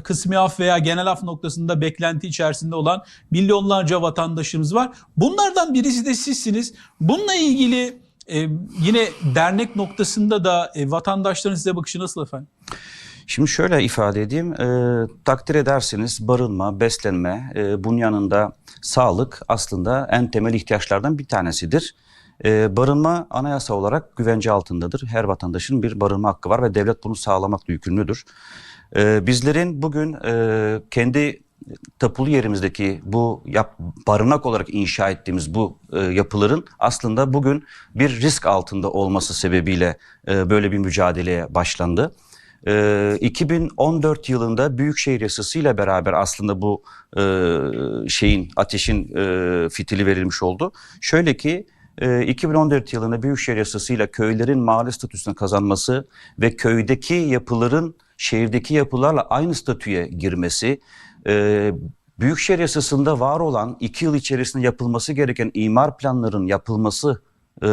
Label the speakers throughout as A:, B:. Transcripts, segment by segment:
A: kısmi af veya genel af noktasında beklenti içerisinde olan milyonlarca vatandaşımız var. Bunlardan birisi de sizsiniz. Bununla ilgili e, yine dernek noktasında da e, vatandaşların size bakışı nasıl efendim?
B: Şimdi şöyle ifade edeyim, e, takdir edersiniz barınma, beslenme, e, bunun yanında sağlık aslında en temel ihtiyaçlardan bir tanesidir. E, barınma anayasa olarak güvence altındadır. Her vatandaşın bir barınma hakkı var ve devlet bunu sağlamakla yükümlüdür. E, bizlerin bugün e, kendi tapulu yerimizdeki bu yap, barınak olarak inşa ettiğimiz bu e, yapıların aslında bugün bir risk altında olması sebebiyle e, böyle bir mücadeleye başlandı. E, 2014 yılında Büyükşehir Yasası beraber aslında bu e, şeyin ateşin e, fitili verilmiş oldu. Şöyle ki e, 2014 yılında Büyükşehir Yasası köylerin mahalle statüsüne kazanması ve köydeki yapıların şehirdeki yapılarla aynı statüye girmesi, e, Büyükşehir Yasası'nda var olan iki yıl içerisinde yapılması gereken imar planlarının yapılması e,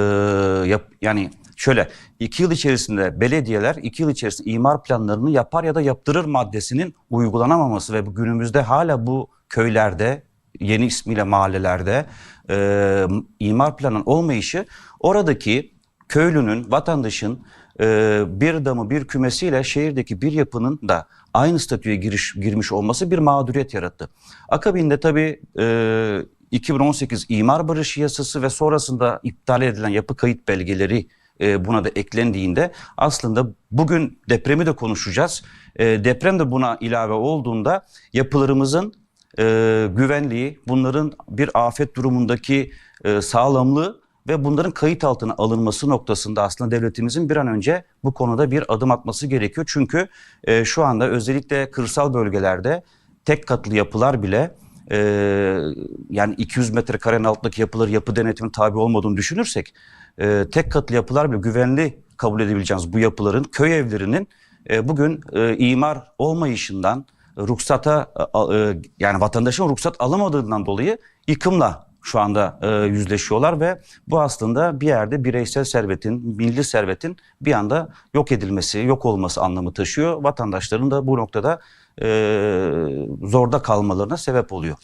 B: yap, yani şöyle iki yıl içerisinde belediyeler iki yıl içerisinde imar planlarını yapar ya da yaptırır maddesinin uygulanamaması ve günümüzde hala bu köylerde yeni ismiyle mahallelerde e, imar planının olmayışı oradaki köylünün, vatandaşın e, bir damı bir kümesiyle şehirdeki bir yapının da aynı statüye giriş, girmiş olması bir mağduriyet yarattı. Akabinde tabii e, 2018 imar barışı yasası ve sonrasında iptal edilen yapı kayıt belgeleri e, buna da eklendiğinde aslında bugün depremi de konuşacağız. E, deprem de buna ilave olduğunda yapılarımızın e, güvenliği, bunların bir afet durumundaki e, sağlamlığı ve bunların kayıt altına alınması noktasında aslında devletimizin bir an önce bu konuda bir adım atması gerekiyor. Çünkü e, şu anda özellikle kırsal bölgelerde tek katlı yapılar bile e, yani 200 metrekarenin altındaki yapılar yapı denetimi tabi olmadığını düşünürsek e, tek katlı yapılar bile güvenli kabul edebileceğimiz bu yapıların köy evlerinin e, bugün e, imar olmayışından ruhsata e, yani vatandaşın ruhsat alamadığından dolayı yıkımla şu anda e, yüzleşiyorlar ve bu aslında bir yerde bireysel servetin, milli servetin bir anda yok edilmesi, yok olması anlamı taşıyor. Vatandaşların da bu noktada e, zorda kalmalarına sebep oluyor.